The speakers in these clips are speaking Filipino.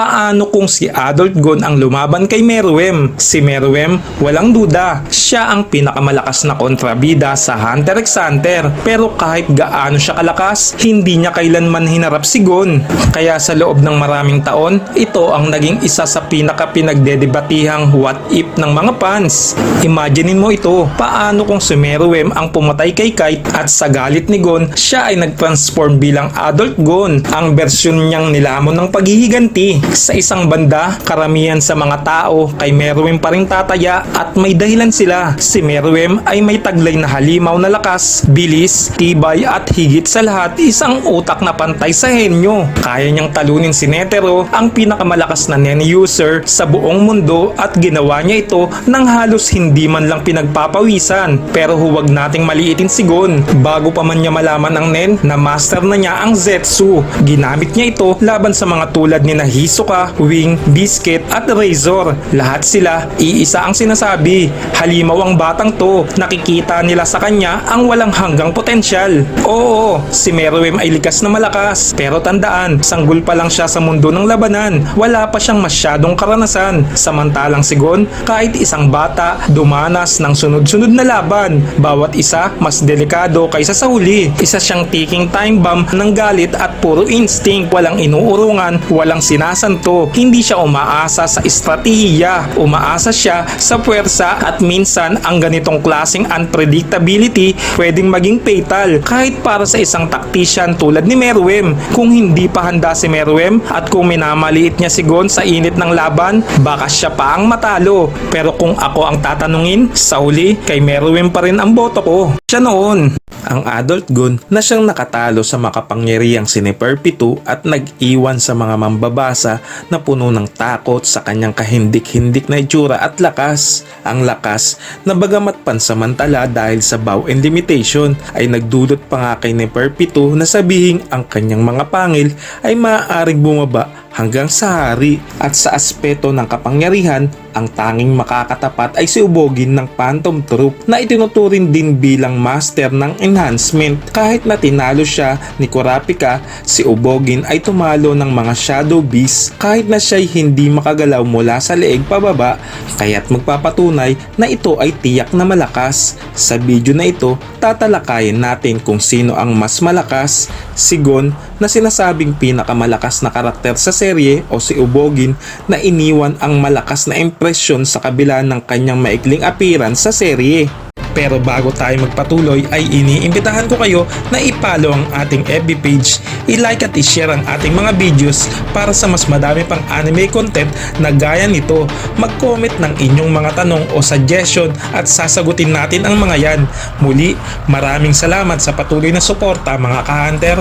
Paano kung si Adult Gon ang lumaban kay Meruem? Si Meruem, walang duda, siya ang pinakamalakas na kontrabida sa Hunter x Hunter. Pero kahit gaano siya kalakas, hindi niya kailanman hinarap si Gon. Kaya sa loob ng maraming taon, ito ang naging isa sa pinaka pinagdedebatihang what if ng mga fans. Imaginein mo ito, paano kung si Meruem ang pumatay kay Kite at sa galit ni Gon, siya ay nag-transform bilang Adult Gon, ang versyon niyang nilamon ng paghihiganti. Sa isang banda, karamihan sa mga tao kay Meruem pa rin tataya at may dahilan sila. Si Meruem ay may taglay na halimaw na lakas, bilis, tibay at higit sa lahat isang utak na pantay sa henyo. Kaya niyang talunin si Netero, ang pinakamalakas na Nen user sa buong mundo at ginawa niya ito nang halos hindi man lang pinagpapawisan. Pero huwag nating maliitin si Gon. Bago pa man niya malaman ang Nen na master na niya ang Zetsu, ginamit niya ito laban sa mga tulad ni na Hisoka, Wing, Biscuit at Razor. Lahat sila iisa ang sinasabi. Halimaw ang batang to. Nakikita nila sa kanya ang walang hanggang potensyal. Oo, si Meruem ay likas na malakas. Pero tandaan, sanggol pa lang siya sa mundo ng labanan. Wala pa siyang masyadong karanasan. Samantalang si Gon, kahit isang bata, dumanas ng sunod-sunod na laban. Bawat isa mas delikado kaysa sa huli. Isa siyang ticking time bomb ng galit at puro instinct. Walang inuurungan, walang sinasanto. Hindi siya umaasa sa estratehiya. Umaasa siya sa puwersa at minsan ang ganitong klaseng unpredictability pwedeng maging fatal kahit para sa isang tactician tulad ni Meruem. Kung hindi pa handa si Meruem at kung minamaliit niya si Gon sa init ng laban, baka siya pa ang matalo. Pero kung ako ang tatanungin, sa huli, kay Meruem pa rin ang boto ko. Siya noon. Ang adult gun na siyang nakatalo sa makapangyarihang si Neferpitu at nag-iwan sa mga mambabasa na puno ng takot sa kanyang kahindik-hindik na itsura at lakas. Ang lakas na bagamat pansamantala dahil sa bow and limitation ay nagdulot pa nga kay Neferpitu na sabihing ang kanyang mga pangil ay maaaring bumaba hanggang sa hari at sa aspeto ng kapangyarihan ang tanging makakatapat ay si Ubogin ng Phantom Troop na itinuturing din bilang master ng enhancement. Kahit na tinalo siya ni Kurapika si Ubogin ay tumalo ng mga Shadow Beast kahit na siya'y hindi makagalaw mula sa leeg pababa. Kaya't magpapatunay na ito ay tiyak na malakas. Sa video na ito tatalakayin natin kung sino ang mas malakas si Gon na sinasabing pinakamalakas na karakter sa serye o si Ubogin na iniwan ang malakas na impresyon sa kabila ng kanyang maikling appearance sa serye. Pero bago tayo magpatuloy ay iniimbitahan ko kayo na ipalo ang ating FB page, i-like at i-share ang ating mga videos para sa mas madami pang anime content na gaya nito. Mag-comment ng inyong mga tanong o suggestion at sasagutin natin ang mga yan. Muli, maraming salamat sa patuloy na suporta mga ka-hunter.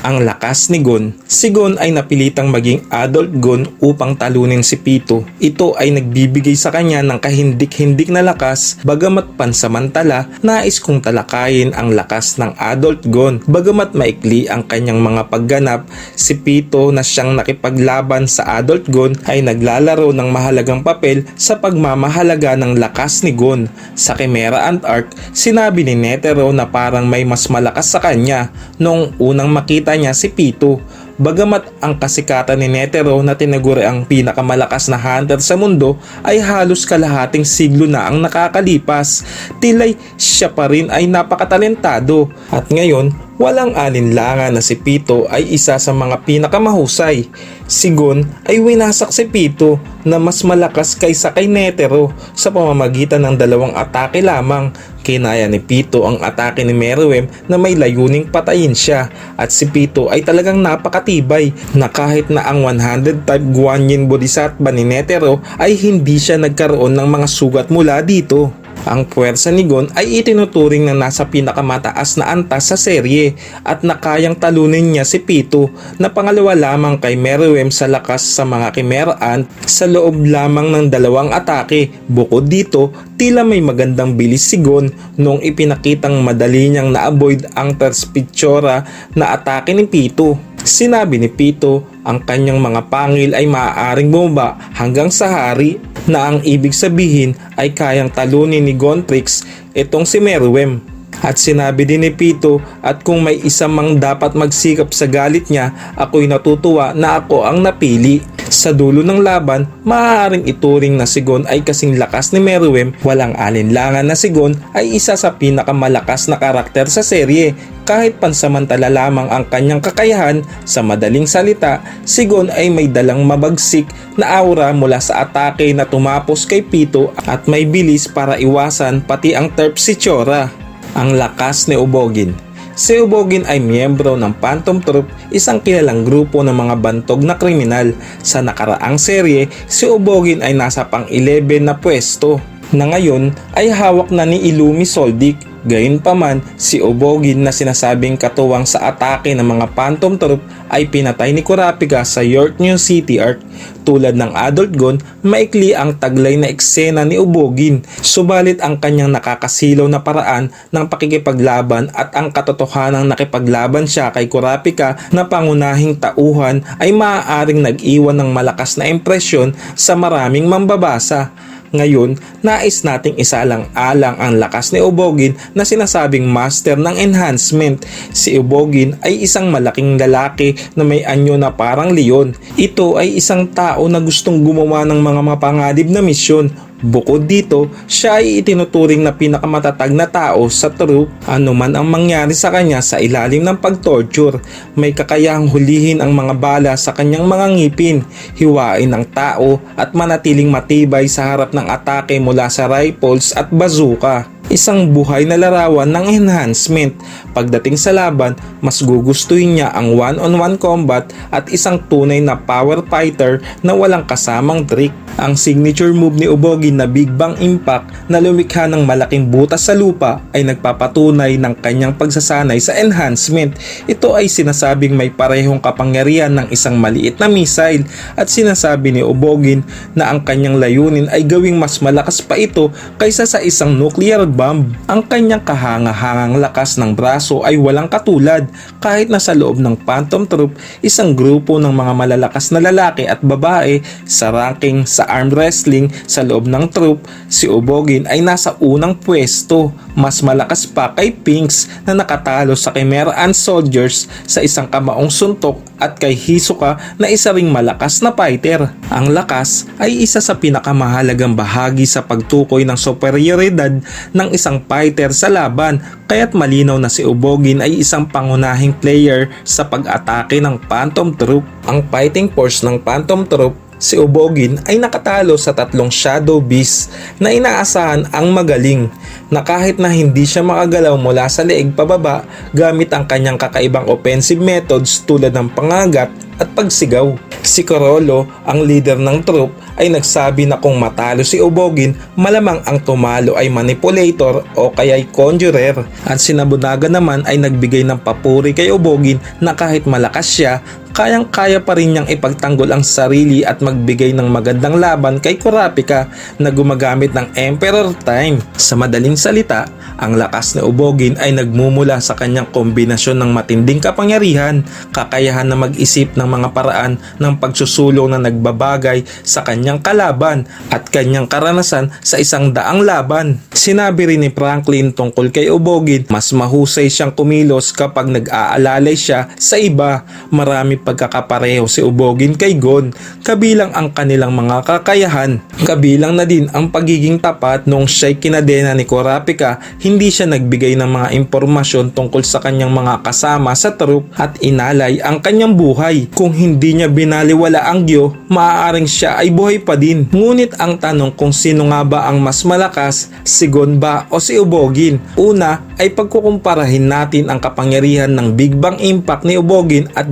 Ang lakas ni Gon. Si Gon ay napilitang maging adult Gon upang talunin si Pito. Ito ay nagbibigay sa kanya ng kahindik-hindik na lakas bagamat pansamantala nais kong talakayin ang lakas ng adult Gon. Bagamat maikli ang kanyang mga pagganap, si Pito na siyang nakipaglaban sa adult Gon ay naglalaro ng mahalagang papel sa pagmamahalaga ng lakas ni Gon. Sa Chimera and Arc, sinabi ni Netero na parang may mas malakas sa kanya noong unang makita niya si Pito. Bagamat ang kasikatan ni Netero na tinaguri ang pinakamalakas na hunter sa mundo ay halos kalahating siglo na ang nakakalipas, tilay siya pa rin ay napakatalentado at ngayon walang alinlangan na si Pito ay isa sa mga pinakamahusay. Si Gon ay winasak si Pito na mas malakas kaysa kay Netero sa pamamagitan ng dalawang atake lamang. Kinaya ni Pito ang atake ni Meruem na may layuning patayin siya at si Pito ay talagang napakatibay na kahit na ang 100 type Guanyin Bodhisattva ni Netero ay hindi siya nagkaroon ng mga sugat mula dito. Ang puwersa ni Gon ay itinuturing na nasa pinakamataas na antas sa serye at nakayang talunin niya si Pito na pangalawa lamang kay Meruem sa lakas sa mga Chimeraan sa loob lamang ng dalawang atake. Bukod dito, tila may magandang bilis si Gon noong ipinakitang madali niyang na-avoid ang Perspichora na atake ni Pito. Sinabi ni Pito ang kanyang mga pangil ay maaaring bumaba hanggang sa hari na ang ibig sabihin ay kayang talunin ni Gontrix itong si Meruem. At sinabi din ni Pito at kung may isa mang dapat magsikap sa galit niya, ako'y natutuwa na ako ang napili. Sa dulo ng laban, maaaring ituring na si Gon ay kasing lakas ni Meruem, walang alinlangan na si Gon ay isa sa pinakamalakas na karakter sa serye. Kahit pansamantala lamang ang kanyang kakayahan, sa madaling salita, si Gon ay may dalang mabagsik na aura mula sa atake na tumapos kay Pito at may bilis para iwasan pati ang terp si Chora. Ang lakas ni Ubogin Si Ubogin ay miyembro ng Phantom Troop, isang kilalang grupo ng mga bantog na kriminal. Sa nakaraang serye, si Ubogin ay nasa pang-11 na pwesto na ngayon ay hawak na ni Ilumi Soldik. Gayunpaman, si Ubogin na sinasabing katuwang sa atake ng mga Phantom Troop ay pinatay ni Kurapika sa York New City Arc. Tulad ng Adult Gun, maikli ang taglay na eksena ni Ubogin. Subalit ang kanyang nakakasilaw na paraan ng pakikipaglaban at ang katotohanang nakipaglaban siya kay Kurapika na pangunahing tauhan ay maaaring nag-iwan ng malakas na impresyon sa maraming mambabasa. Ngayon, nais nating isalang-alang ang lakas ni Ubogin na sinasabing master ng enhancement. Si Ubogin ay isang malaking lalaki na may anyo na parang leon. Ito ay isang tao na gustong gumawa ng mga mapanganib na misyon. Bukod dito, siya ay itinuturing na pinakamatatag na tao sa troop ano man ang mangyari sa kanya sa ilalim ng pagtorture. May kakayahang hulihin ang mga bala sa kanyang mga ngipin, hiwain ang tao at manatiling matibay sa harap ng atake mula sa rifles at bazooka isang buhay na larawan ng enhancement. Pagdating sa laban, mas gugustuhin niya ang one-on-one combat at isang tunay na power fighter na walang kasamang trick. Ang signature move ni Ubogin na Big Bang Impact na lumikha ng malaking butas sa lupa ay nagpapatunay ng kanyang pagsasanay sa enhancement. Ito ay sinasabing may parehong kapangyarihan ng isang maliit na missile at sinasabi ni Ubogin na ang kanyang layunin ay gawing mas malakas pa ito kaysa sa isang nuclear bomb. Ang kanyang kahanga-hangang lakas ng braso ay walang katulad kahit na sa loob ng Phantom Troop, isang grupo ng mga malalakas na lalaki at babae sa ranking sa arm wrestling sa loob ng troop, si Ubogin ay nasa unang pwesto. Mas malakas pa kay Pinks na nakatalo sa Chimera Ant Soldiers sa isang kamaong suntok at kay Hisoka na isa ring malakas na fighter. Ang lakas ay isa sa pinakamahalagang bahagi sa pagtukoy ng superioridad ng isang fighter sa laban kaya't malinaw na si Ubogin ay isang pangunahing player sa pag-atake ng Phantom Troop. Ang fighting force ng Phantom Troop si Ubogin ay nakatalo sa tatlong Shadow Beast na inaasahan ang magaling na kahit na hindi siya makagalaw mula sa leeg pababa gamit ang kanyang kakaibang offensive methods tulad ng pangagat at pagsigaw. Si Corolo, ang leader ng troop, ay nagsabi na kung matalo si Ubogin, malamang ang tumalo ay manipulator o kaya'y conjurer. At si Nabunaga naman ay nagbigay ng papuri kay Ubogin na kahit malakas siya, kayang-kaya pa rin niyang ipagtanggol ang sarili at magbigay ng magandang laban kay Kurapika na gumagamit ng Emperor Time. Sa madaling salita, ang lakas ni Ubogin ay nagmumula sa kanyang kombinasyon ng matinding kapangyarihan, kakayahan na mag-isip ng mga paraan ng pagsusulong na nagbabagay sa kanyang kalaban at kanyang karanasan sa isang daang laban. Sinabi rin ni Franklin tungkol kay Ubogin, mas mahusay siyang kumilos kapag nag-aalalay siya sa iba. Marami pagkakapareho si Ubogin kay Gon, kabilang ang kanilang mga kakayahan. Kabilang na din ang pagiging tapat nung siya'y kinadena ni Kurapika, hindi siya nagbigay ng mga impormasyon tungkol sa kanyang mga kasama sa troop at inalay ang kanyang buhay. Kung hindi niya binaliwala ang Gyo, maaaring siya ay buhay pa din. Ngunit ang tanong kung sino nga ba ang mas malakas, si Gon ba o si Ubogin? Una ay pagkukumparahin natin ang kapangyarihan ng Big Bang Impact ni Ubogin at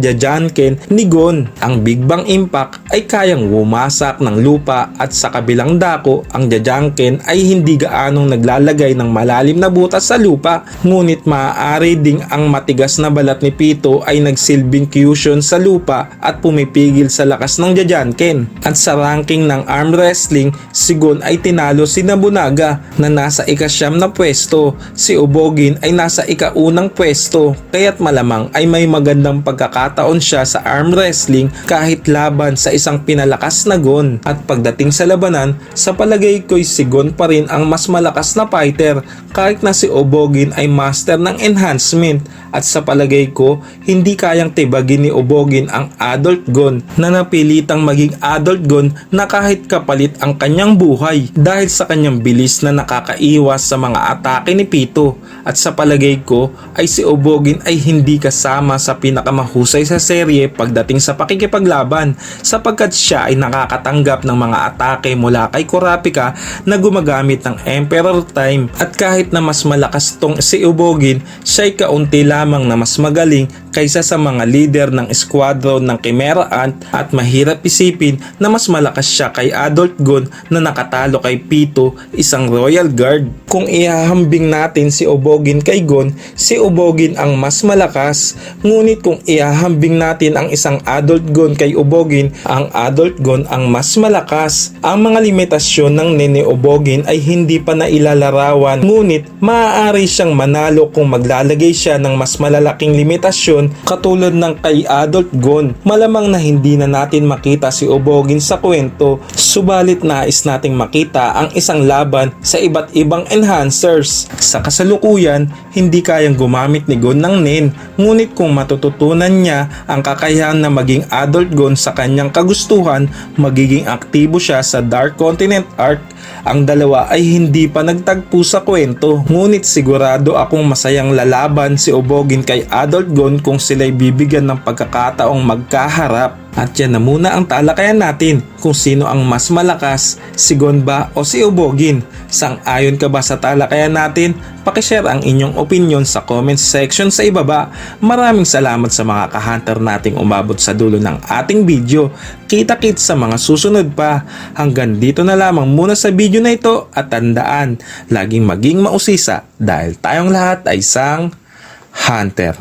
Jajanken ni Gon. Ang Big Bang Impact ay kayang wumasak ng lupa at sa kabilang dako, ang Jajanken ay hindi gaanong naglalagay ng malalim na butas sa lupa. Ngunit maaari ding ang matigas na balat ni Pito ay nagsilbing cushion sa lupa at pumipigil sa lakas ng Jajanken. At sa ranking ng arm wrestling, si Gon ay tinalo si Nabunaga na nasa ikasyam na pwesto. Si Ubogin ay nasa ikaunang pwesto kaya't malamang ay may magandang pagkakataon siya sa arm wrestling kahit laban sa isang pinalakas na Gon. At pagdating sa labanan, sa palagay ko'y si Gon pa rin ang mas malakas na fighter kahit na si Obogin ay master ng enhancement at sa palagay ko hindi kayang tibagin ni Obogin ang adult Gon na napilitang maging adult Gon na kahit kapalit ang kanyang buhay dahil sa kanyang bilis na nakakaiwas sa mga atake ni Pito at sa palagay ko ay si Obogin ay hindi kasama sa pinakamahusay sa serye pagdating sa pakikipaglaban sapagkat siya ay nakakatanggap ng mga atake mula kay Kurapika na gumagamit ng Emperor Time. At kahit na mas malakas tong si Ubogin, siya ay kaunti lamang na mas magaling kaysa sa mga leader ng squadron ng Chimera Ant at mahirap isipin na mas malakas siya kay Adult Gun na nakatalo kay Pito, isang Royal Guard. Kung ihahambing natin si Obogin kay Gon, si Obogin ang mas malakas. Ngunit kung ihahambing natin ang isang Adult Gun kay Obogin, ang Adult Gun ang mas malakas. Ang mga limitasyon ng Nene Obogin ay hindi pa nailalarawan, ngunit maaari siyang manalo kung maglalagay siya ng mas malalaking limitasyon katulad ng kay Adult Gon. Malamang na hindi na natin makita si Obogin sa kwento, subalit nais nating makita ang isang laban sa iba't ibang enhancers. Sa kasalukuyan, hindi kayang gumamit ni Gon ng Nen, ngunit kung matututunan niya ang kakayahan na maging Adult Gon sa kanyang kagustuhan, magiging aktibo siya sa Dark Continent Arc. Ang dalawa ay hindi pa nagtagpo sa kwento, ngunit sigurado akong masayang lalaban si Obogin kay Adult Gon kung sila'y bibigyan ng pagkakataong magkaharap. At yan na muna ang talakayan natin kung sino ang mas malakas, si Gon ba o si Obogin. Sang-ayon ka ba sa talakayan natin? Pakishare ang inyong opinion sa comment section sa ibaba. Maraming salamat sa mga kahunter nating umabot sa dulo ng ating video. Kita-kits sa mga susunod pa. Hanggang dito na lamang muna sa video na ito at tandaan, laging maging mausisa dahil tayong lahat ay isang hunter.